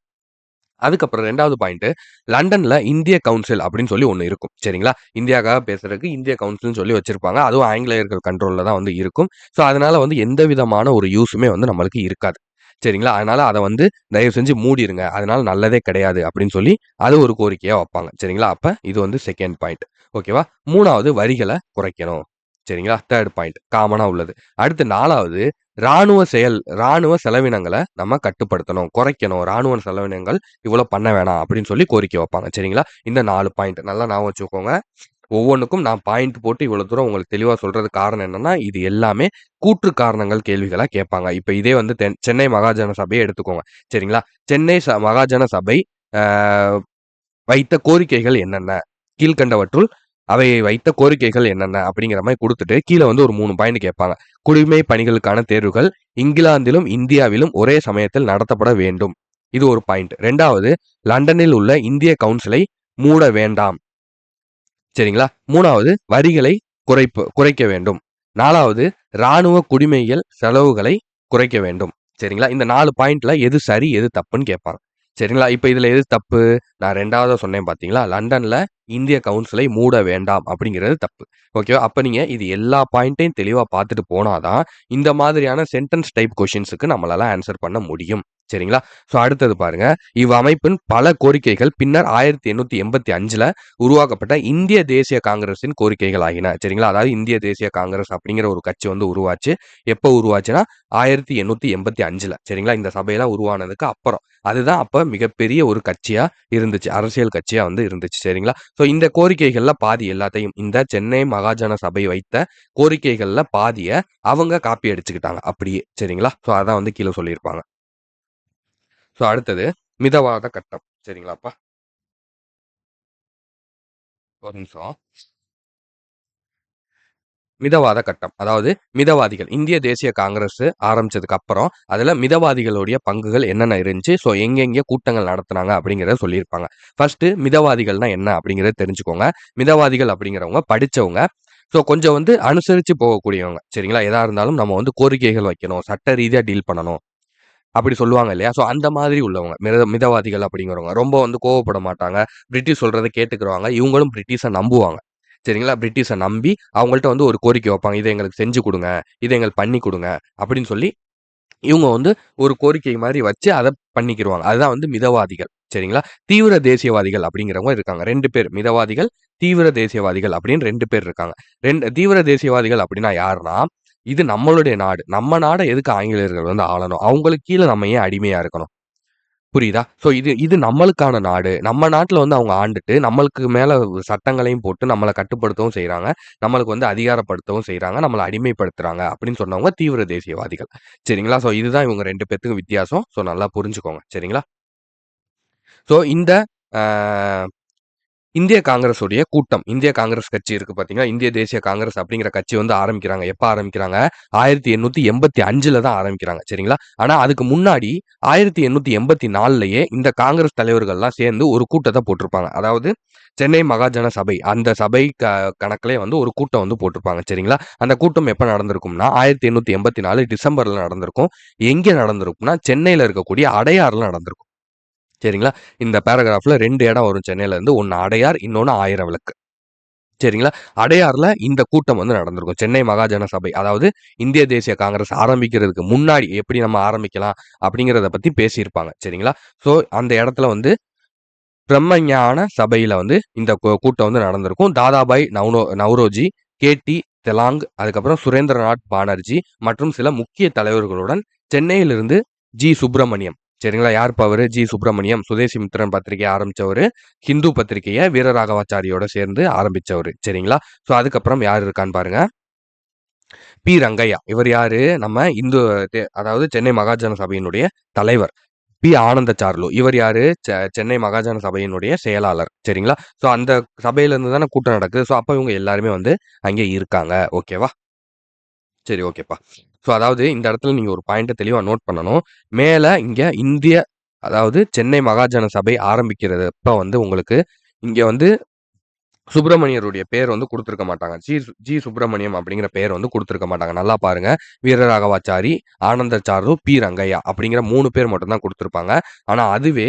அதுக்கப்புறம் ரெண்டாவது பாயிண்ட் லண்டன்ல இந்திய கவுன்சில் அப்படின்னு சொல்லி ஒன்று இருக்கும். சரிங்களா? இந்தியாக்காக பேசுறதுக்கு இந்திய கவுன்சில்னு சொல்லி வச்சிருப்பாங்க. அதுவும் ஆங்கிலேயர்கள் கண்ட்ரோல்ல தான் வந்து இருக்கும். ஸோ அதனால வந்து எந்த விதமான ஒரு யூஸுமே வந்து நம்மளுக்கு இருக்காது. சரிங்களா? அதனால அதை வந்து தயவு செஞ்சு மூடிருங்க. அதனால நல்லதே கிடையாது அப்படின்னு சொல்லி அது ஒரு கோரிக்கையா வைப்பாங்க. சரிங்களா? அப்ப இது வந்து செகண்ட் பாயிண்ட் ஓகேவா மூணாவது வரிகளை குறைக்கணும். சரிங்களா? தேர்ட் பாயிண்ட் காமனாக உள்ளது. அடுத்து நாலாவது ராணுவ செயல் ராணுவ செலவினங்களை நம்ம கட்டுப்படுத்தணும் குறைக்கணும். ராணுவ செலவினங்கள் இவ்வளோ பண்ண வேணாம் அப்படின்னு சொல்லி கோரிக்கை வைப்பாங்க. சரிங்களா? இந்த நாலு பாயிண்ட் நல்லா ஞாபகம் வச்சுக்கோங்க. ஒவ்வொன்றுக்கும் நான் பாயிண்ட் போட்டு இவ்வளோ தூரம் உங்களுக்கு தெளிவாக சொல்கிறது காரணம் என்னென்னா இது எல்லாமே கூற்று காரணங்கள் கேள்விகளாக கேட்பாங்க. இப்போ இதே வந்து தென்- சென்னை மகாஜன சபையை எடுத்துக்கோங்க. சரிங்களா? சென்னை ச- மகாஜன சபை வைத்த கோரிக்கைகள் என்னென்ன? கீழ்கண்டவற்றுள் அவை வைத்த கோரிக்கைகள் என்னென்ன அப்படிங்கிற மாதிரி கொடுத்துட்டு கீழே வந்து ஒரு மூணு பாயிண்ட் கேட்பாங்க. குடிமை பணிகளுக்கான தேர்வுகள் இங்கிலாந்திலும் இந்தியாவிலும் ஒரே சமயத்தில் நடத்தப்பட வேண்டும். இது ஒரு பாயிண்ட் ரெண்டாவது லண்டனில் உள்ள இந்திய கவுன்சிலை மூட வேண்டாம். சரிங்களா? மூணாவது வரிகளை குறைப்பு குறைக்க வேண்டும். நாலாவது ராணுவ குடிமையியல் செலவுகளை குறைக்க வேண்டும். சரிங்களா? இந்த நாலு பாயிண்ட்ல எது சரி எது தப்புன்னு கேட்பாங்க. சரிங்களா? இப்போ இதுல எது தப்பு? நான் ரெண்டாவதாக சொன்னேன் பாத்தீங்களா? லண்டன்ல இந்திய கவுன்சிலை மூட வேண்டாம் அப்படிங்கிறது தப்பு. ஓகேவா அப்ப நீங்க இது எல்லா பாயிண்ட்டையும் தெளிவா பார்த்துட்டு போனாதான் இந்த மாதிரியான சென்டென்ஸ் டைப் கொஷின்ஸுக்கு நம்மளால ஆன்சர் பண்ண முடியும். சரிங்களா? ஸோ அடுத்தது பாருங்க. இவ் அமைப்பின் பல கோரிக்கைகள் பின்னர் ஆயிரத்தி எண்ணூத்தி எண்பத்தி அஞ்சுல உருவாக்கப்பட்ட இந்திய தேசிய காங்கிரஸின் கோரிக்கைகள் ஆகின. சரிங்களா? அதாவது இந்திய தேசிய காங்கிரஸ் அப்படிங்கிற ஒரு கட்சி வந்து உருவாச்சு. எப்போ உருவாச்சுன்னா ஆயிரத்தி எண்ணூத்தி எண்பத்தி அஞ்சுல. சரிங்களா? இந்த சபையெல்லாம் உருவானதுக்கு அப்புறம். அதுதான் அப்ப மிகப்பெரிய ஒரு கட்சியா இருந்துச்சு. அரசியல் கட்சியா வந்து இருந்துச்சு. சரிங்களா? ஸோ இந்த கோரிக்கைகள்ல பாதி எல்லாத்தையும் இந்த சென்னை மகாஜன சபை வைத்த கோரிக்கைகள்ல பாதிய அவங்க காப்பி அடிச்சுக்கிட்டாங்க. அப்படியே சரிங்களா? ஸோ அதான் வந்து கீழே சொல்லியிருப்பாங்க. ஸோ அடுத்தது மிதவாத கட்டம். சரிங்களாப்பா? ஒரு நிமிஷம். மிதவாத கட்டம். அதாவது மிதவாதிகள். இந்திய தேசிய காங்கிரஸ் ஆரம்பிச்சதுக்கு அப்புறம் அதுல மிதவாதிகளுடைய பங்குகள் என்னென்ன இருந்துச்சு? ஸோ எங்கெங்கே கூட்டங்கள் நடத்துனாங்க அப்படிங்கிறத சொல்லியிருப்பாங்க. ஃபர்ஸ்ட் மிதவாதிகள்னா என்ன அப்படிங்கிறத தெரிஞ்சுக்கோங்க. மிதவாதிகள் அப்படிங்கிறவங்க படிச்சவங்க. ஸோ கொஞ்சம் வந்து அனுசரித்து போகக்கூடியவங்க. சரிங்களா? எதாக இருந்தாலும் நம்ம வந்து கோரிக்கைகள் வைக்கணும். சட்ட ரீதியாக டீல் பண்ணணும். அப்படி சொல்லுவாங்க இல்லையா? ஸோ அந்த மாதிரி உள்ளவங்க. மித மிதவாதிகள் அப்படிங்கிறவங்க. ரொம்ப வந்து கோவப்பட மாட்டாங்க. பிரிட்டிஷ் சொல்கிறத கேட்டுக்கிறவங்க. இவங்களும் பிரிட்டிஷை நம்புவாங்க. சரிங்களா? பிரிட்டிஷை நம்பி அவங்கள்ட்ட வந்து ஒரு கோரிக்கை வைப்பாங்க. இதை எங்களுக்கு செஞ்சு கொடுங்க. இதை எங்களுக்கு பண்ணி கொடுங்க. அப்படின்னு சொல்லி இவங்க வந்து ஒரு கோரிக்கை மாதிரி வச்சு அதை பண்ணிக்கிடுவாங்க அதுதான் வந்து மிதவாதிகள். சரிங்களா? தீவிர தேசியவாதிகள் அப்படிங்கிறவங்க இருக்காங்க. ரெண்டு பேர். மிதவாதிகள் தீவிர தேசியவாதிகள் அப்படின்னு ரெண்டு பேர் இருக்காங்க. ரெண்டு தீவிர தேசியவாதிகள் அப்படின்னா யாருன்னா இது நம்மளுடைய நாடு. நம்ம நாடை எதுக்கு ஆங்கிலேயர்கள் வந்து ஆளணும்? அவங்களுக்கு கீழே நம்ம ஏன் அடிமையா இருக்கணும்? புரியுதா? ஸோ இது இது நம்மளுக்கான நாடு. நம்ம நாட்டில் வந்து அவங்க ஆண்டுட்டு, நம்மளுக்கு மேலே சட்டங்களையும் போட்டு நம்மளை கட்டுப்படுத்தவும் செய்கிறாங்க நம்மளுக்கு வந்து அதிகாரப்படுத்தவும் செய்கிறாங்க நம்மளை அடிமைப்படுத்துகிறாங்க அப்படின்னு சொன்னவங்க தீவிர தேசியவாதிகள். சரிங்களா? ஸோ இதுதான் இவங்க ரெண்டு பேர்த்துக்கும் வித்தியாசம். ஸோ நல்லா புரிஞ்சுக்கோங்க. சரிங்களா? ஸோ இந்த இந்திய காங்கிரஸுடைய கூட்டம். இந்திய காங்கிரஸ் கட்சி இருக்கு பார்த்தீங்களா? இந்திய தேசிய காங்கிரஸ் அப்படிங்கிற கட்சி வந்து ஆரம்பிக்கிறாங்க. எப்ப ஆரம்பிக்கிறாங்க? 1885ல தான் ஆரம்பிக்கிறாங்க. சரிங்களா? ஆனா அதுக்கு முன்னாடி 1884லயே இந்த காங்கிரஸ் தலைவர்கள்லாம் சேர்ந்து ஒரு கூட்டத்தை போட்டிருப்பாங்க. அதாவது சென்னை மகாஜன சபை. அந்த சபை க கணக்கிலே வந்து ஒரு கூட்டம் வந்து போட்டிருப்பாங்க. சரிங்களா? அந்த கூட்டம் எப்போ நடந்திருக்கும்னா, 1884 டிசம்பர்ல நடந்திருக்கும். எங்கே நடந்திருக்கும்னா, சென்னையில் இருக்கக்கூடிய அடையாறில் நடந்திருக்கும். சரிங்களா? இந்த பேராகிராஃப்ல ரெண்டு இடம் வரும் சென்னையிலேருந்து ஒன்று அடையார், இன்னொன்று ஆயிரம் விளக்கு. சரிங்களா? அடையாரில் இந்த கூட்டம் வந்து நடந்திருக்கும். சென்னை மகாஜன சபை. அதாவது இந்திய தேசிய காங்கிரஸ் ஆரம்பிக்கிறதுக்கு முன்னாடி எப்படி நம்ம ஆரம்பிக்கலாம் அப்படிங்கிறத பற்றி பேசியிருப்பாங்க. சரிங்களா? ஸோ அந்த இடத்துல வந்து பிரம்மஞான சபையில் வந்து இந்த கூட்டம் வந்து நடந்திருக்கும். தாதாபாய் நவ்னோ நவ்ரோஜி, கே.டி. தெலாங், அதுக்கப்புறம் சுரேந்திரநாத் பானர்ஜி மற்றும் சில முக்கிய தலைவர்களுடன் சென்னையிலிருந்து ஜி. சுப்பிரமணியம். சரிங்களா? யார் power G. Subramaniam. Swadesamitran பத்திரிகையை ஆரம்பித்தவர் ஹிந்து பத்திரிகையை வீரராகவாச்சாரியோட சேர்ந்து ஆரம்பித்தவர் சரிங்களா? ஸோ அதுக்கப்புறம் யார் இருக்கான்னு பாருங்க. பி. ரங்கையா. இவர் யாரு? நம்ம இந்து அதாவது சென்னை மகாஜன சபையினுடைய தலைவர். பி. ஆனந்தசார்லு. இவர் யாரு? செ சென்னை மகாஜன சபையினுடைய செயலாளர். சரிங்களா? ஸோ அந்த சபையிலேருந்து தானே கூட்டம் நடக்குது. ஸோ அப்போ இவங்க எல்லாருமே வந்து அங்கே இருக்காங்க. ஓகேவா? சரி ஓகேப்பா. ஸோ அதாவது இந்த இடத்துல நீங்கள் ஒரு பாயிண்ட்டை தெளிவாக நோட் பண்ணணும். மேலே இங்கே இந்திய அதாவது சென்னை மகாஜன சபை ஆரம்பிக்கிறதப்ப வந்து உங்களுக்கு இங்கே வந்து சுப்பிரமணியருடைய பேர் வந்து கொடுத்துருக்க மாட்டாங்க. ஜி. ஜி. சுப்பிரமணியம் அப்படிங்கிற பேர் வந்து கொடுத்துருக்க மாட்டாங்க. நல்லா பாருங்க. வீரராகவாச்சாரி, ஆனந்தச்சாரு பி. ரங்கையா அப்படிங்கிற மூணு பேர் மட்டும்தான் கொடுத்துருப்பாங்க ஆனால் அதுவே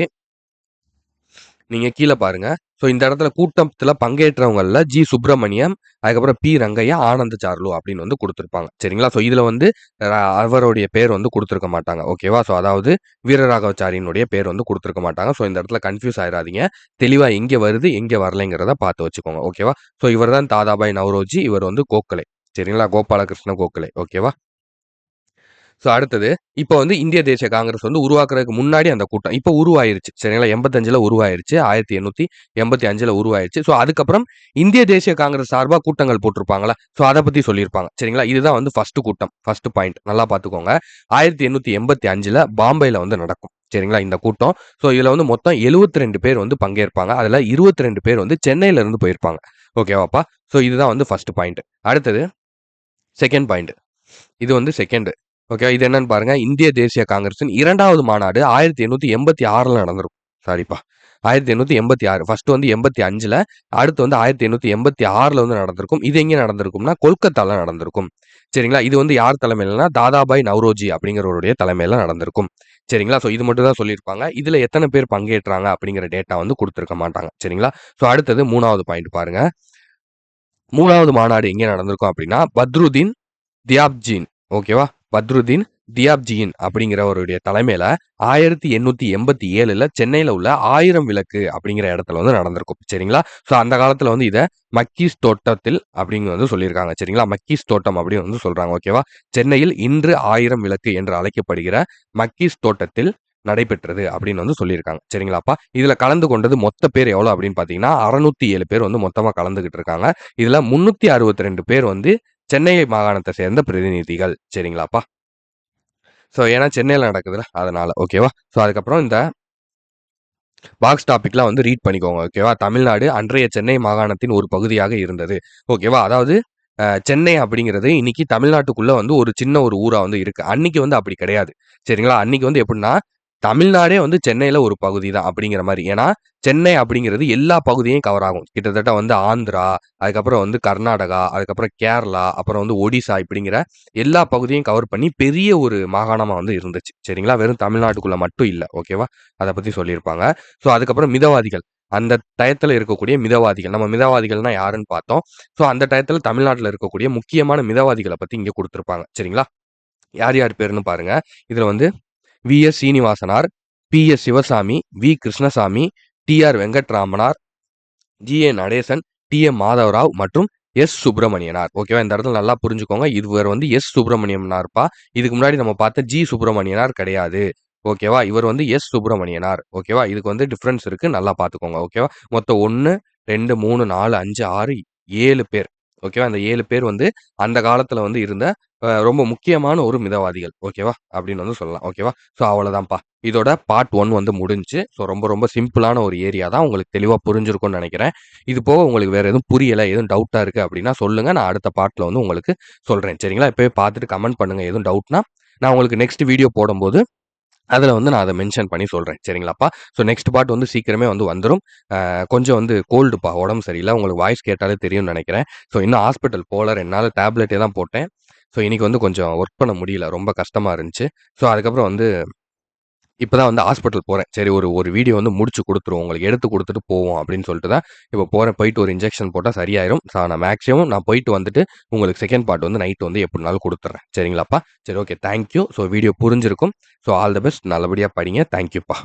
நீங்க கீழே பாருங்க. ஸோ இந்த இடத்துல கூட்டத்தில் பங்கேற்றவங்களில் ஜி. சுப்பிரமணியம், அதுக்கப்புறம் பி. ரங்கையா, ஆனந்த சார்லு அப்படின்னு வந்து கொடுத்துருப்பாங்க சரிங்களா? ஸோ இதில் வந்து அவருடைய பேர் வந்து கொடுத்துருக்க மாட்டாங்க. ஓகேவா? ஸோ அதாவது வீரராகவாச்சாரியினுடைய பேர் வந்து கொடுத்துருக்க மாட்டாங்க. ஸோ இந்த இடத்துல கன்ஃப்யூஸ் ஆயிடாதீங்க தெளிவாக எங்கே வருது, எங்கே வரலைங்கிறத பார்த்து வச்சுக்கோங்க. ஓகேவா? ஸோ இவர் தான் தாதாபாய் நவரோஜி இவர் வந்து கோக்கலை சரிங்களா? கோபாலகிருஷ்ண கோகலே. ஓகேவா? ஸோ அடுத்தது, இப்போ வந்து இந்திய தேசிய காங்கிரஸ் வந்து உருவாக்குறதுக்கு முன்னாடி அந்த கூட்டம். இப்போ உருவாயிருச்சு. சரிங்களா? 85ல உருவாயிருச்சு. 1885ல உருவாயிருச்சு. ஸோ அதுக்கப்புறம் இந்திய தேசிய காங்கிரஸ் சார்பாக கூட்டங்கள் போட்டிருப்பாங்களா ஸோ அதை பற்றி சொல்லியிருப்பாங்க. சரிங்களா? இதுதான் வந்து ஃபர்ஸ்ட் கூட்டம். First point. நல்லா பார்த்துக்கோங்க. ஆயிரத்தி எண்ணூற்றி எண்பத்தி அஞ்சில் பாம்பேயில் வந்து நடக்கும். சரிங்களா? இந்த கூட்டம். ஸோ இதில் வந்து மொத்தம் 72 பேர் வந்து பங்கேற்பாங்க. அதில் இருபத்தி ரெண்டு பேர் வந்து சென்னையில இருந்து போயிருப்பாங்க. ஓகேவாப்பா? ஸோ இதுதான் வந்து ஃபர்ஸ்ட் பாயிண்ட். அடுத்தது செகண்ட் பாயிண்ட். இது வந்து செகண்ட். ஓகே. இது என்னன்னு பாருங்க. இந்திய தேசிய காங்கிரஸின் இரண்டாவது மாநாடு 1886ல நடந்திருக்கும். சாரிப்பா. 1886. ஃபர்ஸ்ட் வந்து 85ல, அடுத்து வந்து 1886ல வந்து நடந்திருக்கும். இது எங்கே நடந்திருக்கும்னா, கொல்கத்தால நடந்திருக்கும். சரிங்களா? இது வந்து யார் தலைமையிலனா, தாதாபாய் நவ்ரோஜி அப்படிங்கிறவருடைய தலைமையில நடந்திருக்கும். சரிங்களா? ஸோ இது மட்டும் தான் சொல்லியிருப்பாங்க. இதுல எத்தனை பேர் பங்கேற்றாங்க அப்படிங்கிற டேட்டா வந்து கொடுத்துருக்க மாட்டாங்க. சரிங்களா? ஸோ அடுத்தது மூணாவது பாயிண்ட் பாருங்க. மூணாவது மாநாடு எங்கே நடந்திருக்கும் அப்படின்னா, பத்ருதீன் தியாப்ஜீன் ஓகேவா? பத்ருதீன் தியாப்ஜியின் அப்படிங்கிறவருடைய தலைமையில 1887ல சென்னையில உள்ள ஆயிரம் விளக்கு அப்படிங்கிற இடத்துல வந்து நடந்திருக்கும். சரிங்களா? ஸோ அந்த காலத்துல வந்து இதை மக்கீஸ் தோட்டத்தில் அப்படின்னு வந்து சொல்லியிருக்காங்க. சரிங்களா? மக்கீஸ் தோட்டம் அப்படின்னு வந்து சொல்றாங்க. ஓகேவா? சென்னையில் இன்று ஆயிரம் விளக்கு என்று அழைக்கப்படுகிற மக்கீஸ் தோட்டத்தில் நடைபெற்றது அப்படின்னு வந்து சொல்லியிருக்காங்க. சரிங்களாப்பா? இதுல கலந்து கொண்டது மொத்த பேர் எவ்வளோ அப்படின்னு பார்த்தீங்கன்னா, 607 பேர் வந்து மொத்தமா கலந்துகிட்டு இருக்காங்க. இதுல 362 பேர் வந்து சென்னை மாகாணத்தை சேர்ந்த பிரதிநிதிகள். சரிங்களாப்பா? ஸோ ஏன்னா சென்னையில் நடக்குதுல்ல. அதனால. ஓகேவா? ஸோ அதுக்கப்புறம் இந்த பாக்ஸ் டாபிக்லாம் வந்து ரீட் பண்ணிக்கோங்க. ஓகேவா? தமிழ்நாடு அன்றைய சென்னை மாகாணத்தின் ஒரு பகுதியாக இருந்தது. ஓகேவா? அதாவது சென்னை அப்படிங்கிறது இன்னைக்கு தமிழ்நாட்டுக்குள்ள வந்து ஒரு சின்ன ஒரு ஊரா வந்து இருக்கு. அன்னைக்கு வந்து அப்படி கிடையாது. சரிங்களா? அன்னைக்கு வந்து எப்படின்னா, தமிழ்நாடே வந்து சென்னையில் ஒரு பகுதி தான் அப்படிங்கிற மாதிரி ஏன்னா, சென்னை அப்படிங்கிறது எல்லா பகுதியும் கவர் ஆகும். கிட்டத்தட்ட வந்து ஆந்திரா, அதுக்கப்புறம் வந்து கர்நாடகா, அதுக்கப்புறம் கேரளா, அப்புறம் வந்து ஒடிசா இப்படிங்கிற எல்லா பகுதியும் கவர் பண்ணி பெரிய ஒரு மாகாணமாக வந்து இருந்துச்சு. சரிங்களா? வெறும் தமிழ்நாட்டுக்குள்ளே மட்டும் இல்லை ஓகேவா? அதை பற்றி சொல்லியிருப்பாங்க. ஸோ அதுக்கப்புறம் மிதவாதிகள். அந்த டயத்தில் இருக்கக்கூடிய மிதவாதிகள். நம்ம மிதவாதிகள்னா யாருன்னு பார்த்தோம். ஸோ அந்த டயத்தில் தமிழ்நாட்டில் இருக்கக்கூடிய முக்கியமான மிதவாதிகளை பற்றி இங்கே கொடுத்துருப்பாங்க சரிங்களா? யார் யார் பேருன்னு பாருங்க. இதில் வந்து V S. Srinivasanar, P S. Sivasami, V. Krishnasami, T R. Venkataramanar, G A. Natesan, T M. Madhava Rao மற்றும் எஸ். சுப்பிரமணியனார். ஓகேவா இந்த இடத்துல நல்லா புரிஞ்சுக்கோங்க. இவர் வந்து எஸ். சுப்பிரமணியனார்ப்பா இதுக்கு முன்னாடி நம்ம பார்த்த ஜி. சுப்பிரமணியனார் கிடையாது. ஓகேவா இவர் வந்து எஸ். சுப்பிரமணியனார். ஓகேவா இதுக்கு வந்து டிஃப்ரென்ஸ் இருக்கு. நல்லா பார்த்துக்கோங்க. ஓகேவா மொத்தம் ஒன்று ரெண்டு மூணு நாலு அஞ்சு ஆறு ஏழு பேர். ஓகேவா அந்த ஏழு பேர் வந்து அந்த காலத்துல வந்து இருந்த ரொம்ப முக்கியமான ஒரு மிதவாதிகள் ஓகேவா அப்படின்னு வந்து சொல்லலாம் ஓகேவா ஸோ அவ்வளோதான்ப்பா இதோட பார்ட் ஒன் வந்து முடிஞ்சு ஸோ ரொம்ப ரொம்ப சிம்பிளான ஒரு ஏரியா தான் உங்களுக்கு தெளிவாக புரிஞ்சிருக்கும்னு நினைக்கிறேன். இது போக உங்களுக்கு வேற எதுவும் புரியலை எதுவும் டவுட்டாக இருக்குது அப்படின்னா சொல்லுங்க. நான் அடுத்த பார்ட்டில் வந்து உங்களுக்கு சொல்கிறேன் சரிங்களா? இப்போயே பார்த்துட்டு கமெண்ட் பண்ணுங்க. எதுவும் டவுட்னா நான் உங்களுக்கு நெக்ஸ்ட் வீடியோ போடும்போது அதில் வந்து நான் அதை மென்ஷன் பண்ணி சொல்கிறேன் சரிங்களாப்பா ஸோ நெக்ஸ்ட் பார்ட் வந்து சீக்கிரமே வந்து வந்துடும் கொஞ்சம் வந்து கோல்டுப்பா உடம்பு சரியில்லை. உங்களுக்கு வாய்ஸ் கேட்டாலே தெரியும்னு நினைக்கிறேன். ஸோ இன்னும் ஹாஸ்பிட்டல் போகல. ரெண்டு நாள் டேப்லெட்டே தான் போட்டேன். ஸோ இன்றைக்கி வந்து கொஞ்சம் ஒர்க் பண்ண முடியல. ரொம்ப கஷ்டமாக இருந்துச்சு. ஸோ அதுக்கப்புறம் வந்து இப்போ தான் வந்து ஹாஸ்பிட்டல் போகிறேன் சரி ஒரு ஒரு வீடியோ வந்து முடிச்சு கொடுத்துருவோம். உங்களுக்கு எடுத்து கொடுத்துட்டு போவோம் அப்படின்னு சொல்லிட்டு தான் இப்போ போகிறேன் போயிட்டு ஒரு இன்ஜெக்ஷன் போட்டால் சரியாயிரும். ஸோ நான் மேக்ஸிமம் நான் போயிட்டு வந்துட்டு உங்களுக்கு செகண்ட் பார்ட் வந்து நைட் வந்து எப்படினாலும் கொடுத்துட்றேன் சரிங்களாப்பா? சரி okay thank you so video புரிஞ்சிருக்கும். ஸோ ஆல் த பெஸ்ட் நல்லபடியாக படிங்க. தேங்க்யூப்பா